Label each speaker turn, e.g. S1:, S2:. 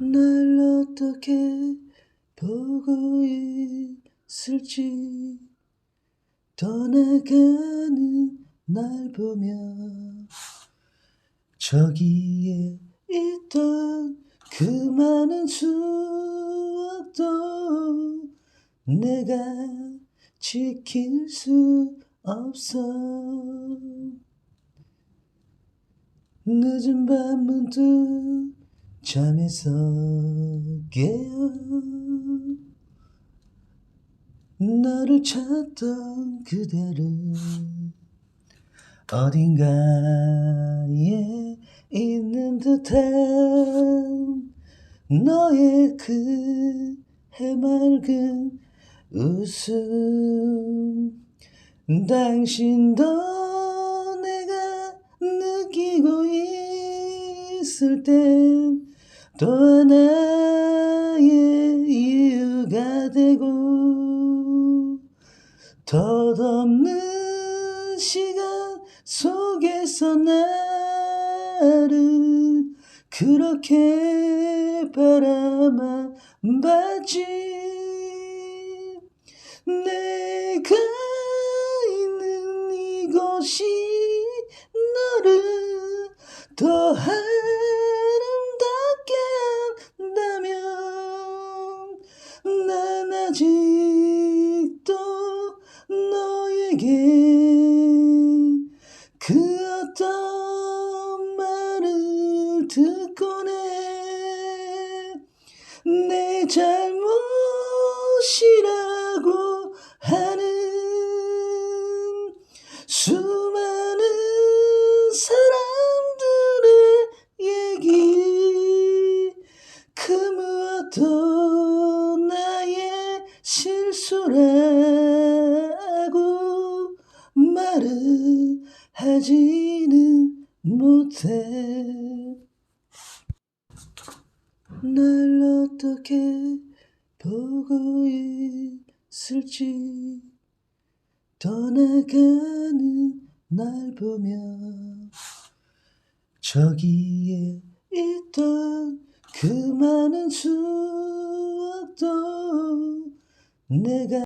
S1: 날 어떻게 보고 있을지. 떠나가는 날 보며 저기에 있던 그 많은 추억도 내가 지킬 수 없어. 늦은 밤 문득 잠에서 깨어 너를 찾던 그대를 어딘가에 있는 듯한 너의 그 해맑은 웃음. 당신도 내가 느끼고 있을 땐 또 하나의 이유가 되고 덧없는 시간 속에서 나를 그렇게 바라만 봤지. 내가 있는 이곳이 너를 더아 아직도 너에게 그 어떤 말을 듣곤 해내 잘못이라고 하는 수많은 사람들의 얘기. 그 무엇도 말을 하지는 못해. 날 어떻게 보고 있을지 떠나가는 날 보며 저기에 있던 그 많은 추억도 내가